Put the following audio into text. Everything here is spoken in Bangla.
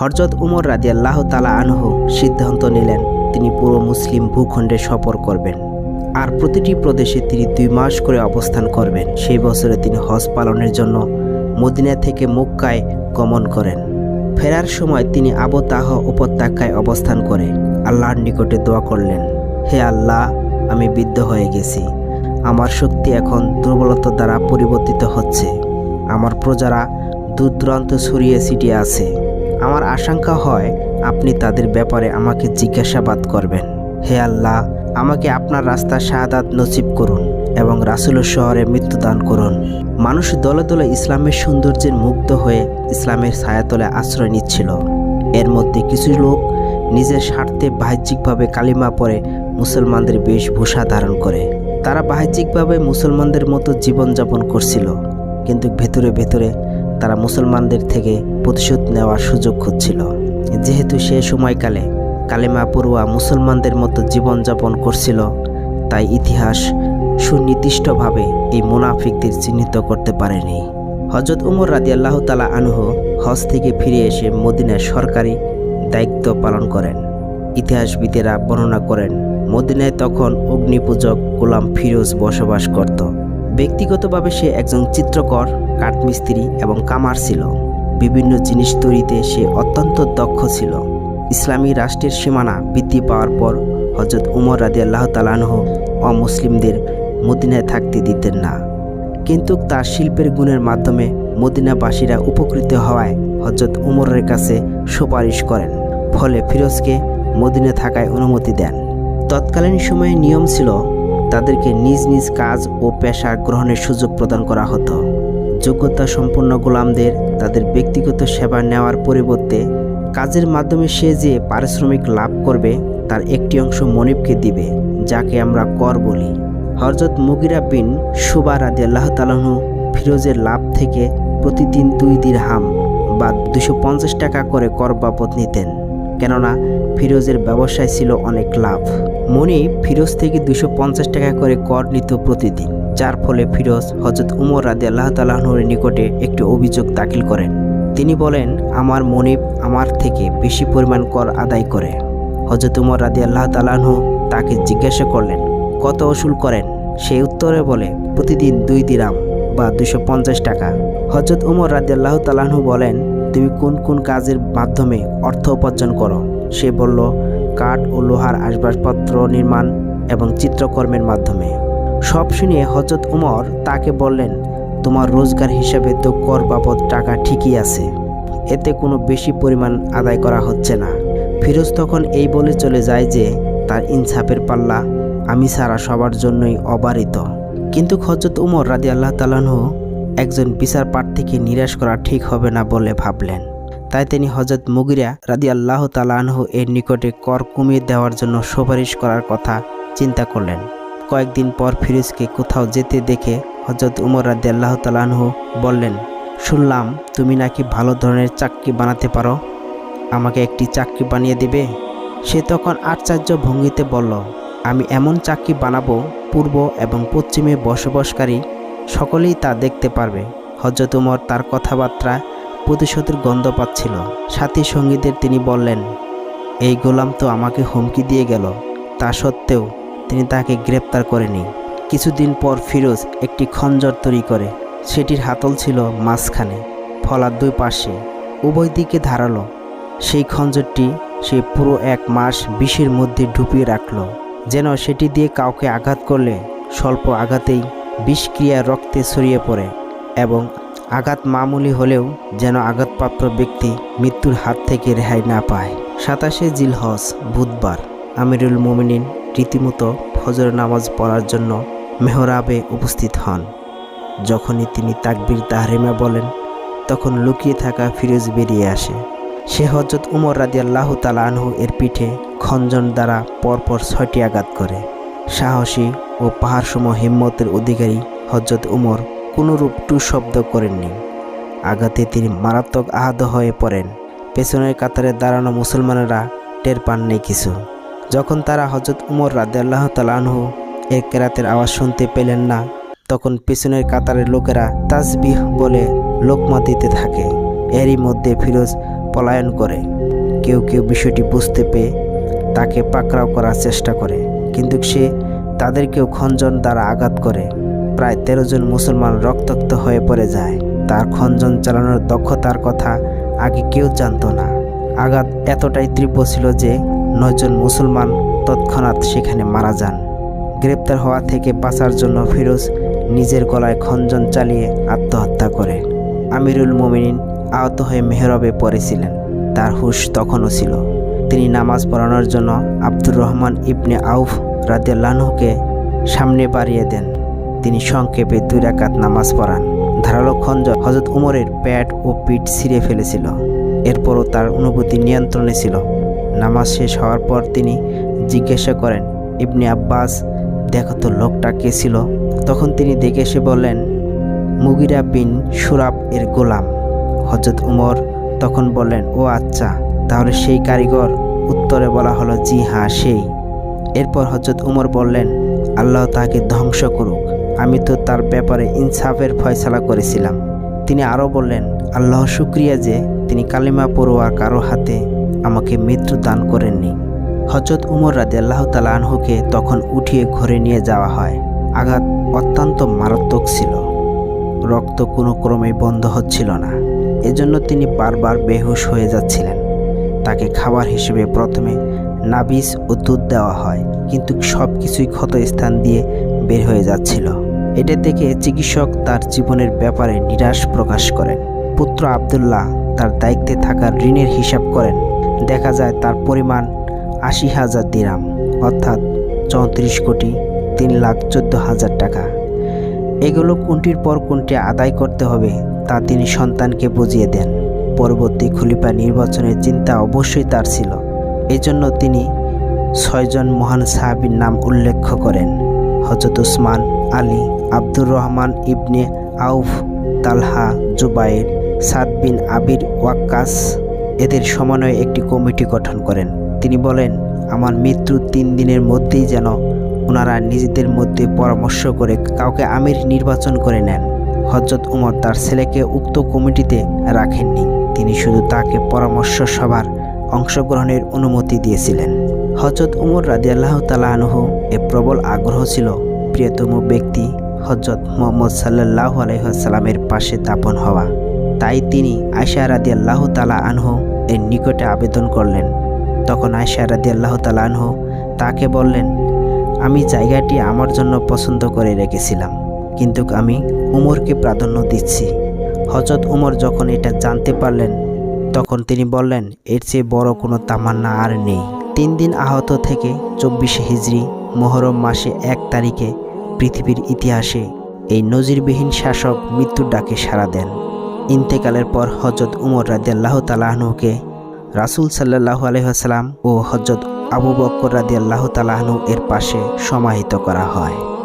হরজত উমর রাদিয়াল্লাহ তালা আনহু সিদ্ধান্ত নিলেন, তিনি পুরো মুসলিম ভূখণ্ডে সফর করবেন। আর প্রতিটি প্রদেশে তিনি দুই মাস করে অবস্থান করবেন। সেই বছরে তিনি হজ পালনের জন্য মদিনা থেকে মক্কায় গমন করেন। ফেরার সময় তিনি আবু তাহ উপত্যকায় অবস্থান করে আল্লাহর নিকটে দোয়া করলেন, হে আল্লাহ, আমি বিদ্ধ হয়ে গেছি। আমার শক্তি এখন দুর্বলতা দ্বারা পরিবর্তিত হচ্ছে। আমার প্রজারা দূর দূরান্ত ছড়িয়ে ছিটিয়ে আছে। আমার আশঙ্কা হয় আপনি তাদের ব্যাপারে আমাকে জিজ্ঞাসাবাদ করবেন। হে আল্লাহ, আমাকে আপনার রাস্তা শাহাদাত নসিব করুন এবং রাসুলের শহরে মৃত্যুদান করুন। মানুষ দলে দলে ইসলামের সৌন্দর্যের মুগ্ধ হয়ে ইসলামের ছায়াতলে আশ্রয় নিচ্ছিল। এর মধ্যে কিছু লোক নিজের স্বার্থে বাহ্যিকভাবে কালিমা পরে মুসলমানদের বেশভূষা ধারণ করে। তারা বাহ্যিকভাবে মুসলমানদের মতো জীবনযাপন করছিল, কিন্তু ভেতরে ভেতরে তারা মুসলমানদের থেকে প্রতিশোধ নেওয়ার সুযোগ খুঁজছিল। যেহেতু সে সময়কালে কালেমা পড়ুয়া মুসলমানদের মতো জীবনযাপন করছিল, তাই ইতিহাস সুনির্দিষ্টভাবে এই মুনাফিকদের চিহ্নিত করতে পারেনি। হজরত উমর রাজি আল্লাহ তালা আনহু হজ থেকে ফিরে এসে মদিনায় সরকারি দায়িত্ব পালন করেন। ইতিহাসবিদেরা বর্ণনা করেন, মদিনায় তখন অগ্নিপূজক গোলাম ফিরোজ বসবাস করত। ব্যক্তিগতভাবে সে একজন চিত্রকর, কাঠমিস্ত্রি এবং কামার ছিল। বিভিন্ন জিনিস তৈরিতে সে অত্যন্ত দক্ষ ছিল। ইসলামী রাষ্ট্রের সীমানা বৃদ্ধি পাওয়ার পর হজরত উমর রাজি আল্লাহ তালানহ অমুসলিমদের মদিনায় থাকতে দিতেন না। কিন্তু তার শিল্পের গুণের মাধ্যমে মদিনাবাসীরা উপকৃত হওয়ায় হজরত উমরের কাছে সুপারিশ করেন। ফলে ফিরোজকে মদিনে থাকায় অনুমতি দেন। তৎকালীন সময়ে নিয়ম ছিল, তাদেরকে নিজ নিজ কাজ ও পেশা গ্রহণের সুযোগ প্রদান করা হতো। যোগ্যতা সম্পন্ন গোলামদের তাদের ব্যক্তিগত সেবা নেওয়ার পরিবর্তে কাজের মাধ্যমে সে যে পারিশ্রমিক লাভ করবে, তার একটি অংশ মনিবকে দিবে, যাকে আমরা কর বলি। হরজত মুগিরা বিন সুবা রাদি আল্লাহ ফিরোজের লাভ থেকে প্রতিদিন দুই দিরহাম বা দুশো পঞ্চাশ টাকা করে কর বাবদ নিতেন, কেননা ফিরোজের ব্যবসায় ছিল অনেক লাভ। মনি ফিরোজ থেকে দুশো পঞ্চাশ টাকা করে কর নিত প্রতিদিন। যার ফলে ফিরোজ হজরত উমর রাদি আল্লাহ তালাহনুর নিকটে একটি অভিযোগ দাখিল করেন। তিনি বলেন, আমার মনিব আমার থেকে বেশি পরিমাণ কর আদায় করে। হজরত উমর রাদি আল্লাহ তালাহু তাকে জিজ্ঞাসা করলেন, কত উসুল করেন? সে উত্তরে বলে, প্রতিদিন দুই দিরাম বা দুশো টাকা। হজরত উমর রাদি আল্লাহ তালাহু বলেন, তুমি কোন কোন কাজের মাধ্যমে অর্থ উপার্জন করো? সে বলল, কাঠ ও লোহার আসবাবপত্র নির্মাণ এবং চিত্রকর্মের মাধ্যমে। সব শুনিয়ে হজরত উমর তাকে বললেন, তোমার রোজগার হিসাবে তো কর বাবদ টাকা ঠিকই আছে, এতে কোনো বেশি পরিমাণ আদায় করা হচ্ছে না। ফিরোজ তখন এই বলে চলে যায় যে, তার ইনসাফের পাল্লা আমি ছাড়া সবার জন্যই অবারিত। কিন্তু হজরত উমর রাজি আল্লাহ তালাহু একজন বিচার প্রার্থীকে নিরাশ করা ঠিক হবে না বলে ভাবলেন। তাই তিনি হজরত মুগিরা রাদি আল্লাহ তালাহু এর নিকটে কর কমিয়ে দেওয়ার জন্য সুপারিশ করার কথা চিন্তা করলেন। কয়েকদিন পর ফিরোজকে কোথাও যেতে দেখে হজরত উমর রাদি আল্লাহ তালাহু বললেন, শুনলাম তুমি নাকি ভালো ধরনের চাকরি বানাতে পারো। আমাকে একটি চাকরি বানিয়ে দেবে? সে তখন আশ্চর্য ভঙ্গিতে বলল, আমি এমন চাকরি বানাবো, পূর্ব এবং পশ্চিমে বসবাসকারী সকলেই তা দেখতে পারবে। হজরত উমর তার কথাবার্তা প্রতিশোধের গন্ধ পাচ্ছিল। সাথী সঙ্গীদের তিনি বললেন, এই গোলাম তো আমাকে হুমকি দিয়ে গেল। তা সত্ত্বেও তিনি তাকে গ্রেপ্তার করেনি। কিছুদিন পর ফিরোজ একটি খঞ্জর তৈরি করে। সেটির হাতল ছিল মাঝখানে, ফলার দুই পাশে। উভয় দিকে ধারালো। সেই খঞ্জরটি সে পুরো এক মাস বিষের মধ্যে ডুবিয়ে রাখল, যেন সেটি দিয়ে কাউকে আঘাত করলে স্বল্প আঘাতেই বিষক্রিয়া রক্তে ছড়িয়ে পড়ে এবং আঘাত মামুলি হলেও যেন আঘাতপ্রাপ্ত ব্যক্তি মৃত্যুর হাত থেকে রেহাই না পায়। সাতাশে জিলহজ বুধবার, আমিরুল মোমিনিন রীতিমতো ফজর নামাজ পড়ার জন্য মেহরাবে উপস্থিত হন। যখনই তিনি তাকবির তাহরিমা বলেন, তখন লুকিয়ে থাকা ফিরোজ বেরিয়ে আসে। সে হজরত উমর রাজি আল্লাহ তালাহু এর পিঠে খঞ্জন দ্বারা পরপর ছয়টি আঘাত করে। সাহসী ও পাহাড়সম হিম্মতের অধিকারী হজরত উমর কোনোরূপ টু শব্দ করেননি। আঘাতে তিনি মারাত্মক আহত হয়ে পড়েন। পেছনের কাতারে দাঁড়ানো মুসলমানেরা টের পাননি কিছু। যখন তারা হজরত উমর রাদিয়াল্লাহ তালানহু এর কেরাতের আওয়াজ শুনতে পেলেন না, তখন পিছনের কাতারের লোকেরা তাজবিহ বলে লোকমা দিতে থাকে। এরই মধ্যে ফিরোজ পলায়ন করে। কেউ কেউ বিষয়টি বুঝতে পেয়ে তাকে পাকড়াও করার চেষ্টা করে। কিন্তু সে তাদেরকেও খঞ্জন দ্বারা আঘাত করে। প্রায় তেরো জন মুসলমান রক্তাক্ত হয়ে পড়ে যায়। তার খঞ্জন চালানোর দক্ষতার কথা আগে কেউ জানতো না। আঘাত এতটাই তীব্র ছিল যে নয়জন মুসলমান তৎক্ষণাৎ সেখানে মারা যান। গ্রেপ্তার হওয়া থেকে বাঁচার জন্য ফিরোজ নিজের গলায় খঞ্জন চালিয়ে আত্মহত্যা করে। আমিরুল মোমিনিন আহত হয়ে মেহরবে পড়েছিলেন। তার হুশ তখনও ছিল। তিনি নামাজ পড়ানোর জন্য আব্দুর রহমান ইবনে আউফ রাদিয়াল্লাহকে সামনে বাড়িয়ে দেন। তিনি সংক্ষেপে দুই রাকাত নামাজ পড়ান। ধারালো খঞ্জন হজরত উমরের প্যাট ও পিঠ ছিঁড়ে ফেলেছিল। এরপরও তার অনুভূতি নিয়ন্ত্রণে ছিল। নামাজ শেষ হওয়ার পর তিনি জিজ্ঞাসা করেন, ইবনে আব্বাস, দেখো তো লোকটা কে ছিল? তখন তিনি দেখে এসে বললেন, মুগিরা বিন সুরাব এর গোলাম। হজরত উমর তখন বললেন, ও আচ্ছা তাহলে সেই কারিগর? উত্তরে বলা হলো, জি হ্যাঁ সেই। এরপর হজরত উমর বললেন, আল্লাহ তাকে ধ্বংস করুক। আমি তো তার ব্যাপারে ইনসাফের ফয়সালা করেছিলাম। তিনি আরও বললেন, আল্লাহ শুক্রিয়া যে তিনি কালিমা পড়ুয়া কারও হাতে আমাকে মৃত্যু দান করেননি। হজরত উমর রাদে আল্লাহ তালা আনহুকে তখন উঠিয়ে ঘরে নিয়ে যাওয়া হয়। আঘাত অত্যন্ত মারাত্মক ছিল। রক্ত কোনো ক্রমেই বন্ধ হচ্ছিল না। এজন্য তিনি বারবার বেহুশ হয়ে যাচ্ছিলেন। তাকে খাবার হিসেবে প্রথমে নাবিস ও দুধ দেওয়া হয়, কিন্তু সব কিছুই ক্ষত স্থান দিয়ে বের হয়ে যাচ্ছিল। এটা দেখে চিকিৎসক তার জীবনের ব্যাপারে নিরাশ প্রকাশ করেন। পুত্র আবদুল্লাহ তার দায়িত্বে থাকার ঋণের হিসাব করেন। দেখা যায় তার পরিমাণ আশি হাজার দিরাম, অর্থাৎ চৌত্রিশ কোটি তিন লাখ চোদ্দ হাজার টাকা। এগুলো কোনটির পর কোনটি আদায় করতে হবে তা তিনি সন্তানকে বুঝিয়ে দেন। পরবর্তী খলিফা নির্বাচনের চিন্তা অবশ্যই তার ছিল। এজন্য তিনি ছয়জন মহান সাহাবীর নাম উল্লেখ করেন। হজরত উসমান আলী, আব্দুর রহমান ইবনে আউফ, তালহা, জুবাইর, সাদ বিন আবির ওয়াক্কাস এদের সমন্বয়ে একটি কমিটি গঠন করেন। তিনি বলেন, আমার মৃত্যুর তিন দিনের মধ্যেই যেন ওনারা নিজেদের মধ্যে পরামর্শ করে কাউকে আমির নির্বাচন করে নেন। হজরত উমর তার ছেলেকে উক্ত কমিটিতে রাখেননি। তিনি শুধু তাকে পরামর্শ সভার অংশগ্রহণের অনুমতি দিয়েছিলেন। হজরত উমর রাজিয়াল্লাহ তালা আনহু এ প্রবল আগ্রহ ছিল। প্রিয়তম ব্যক্তি হজরত মোহাম্মদ সাল্লাহ আলহামের পাশে দাপন হওয়া। তাই তিনি আয়সা রাদি আল্লাহ তালা আনহ এর নিকটে আবেদন করলেন। তখন আয়সা রাদি আল্লাহ তালা আনহু তাকে বললেন, আমি জায়গাটি আমার জন্য পছন্দ করে রেখেছিলাম, কিন্তু আমি উমরকে প্রাধান্য দিচ্ছি। হজরত উমর যখন এটা জানতে পারলেন, তখন তিনি বললেন, এর চেয়ে বড় কোনো তামান্না আর নেই। তিন দিন আহত থেকে চব্বিশে হিজড়ি মহরম মাসে এক তারিখে পৃথিবীর ইতিহাসে এই নজিরবিহীন শাসক মৃত্যুর ডাকে সাড়া দেন। ইন্তেকালের পর হজরত উমর রাজিয়াল্লাহ তালাহনুকে রাসুল সাল্লাহ আলহাম ও হজরত আবু বক্কর রাজিয়াল্লাহ তালাহনু এর পাশে সমাহিত করা হয়।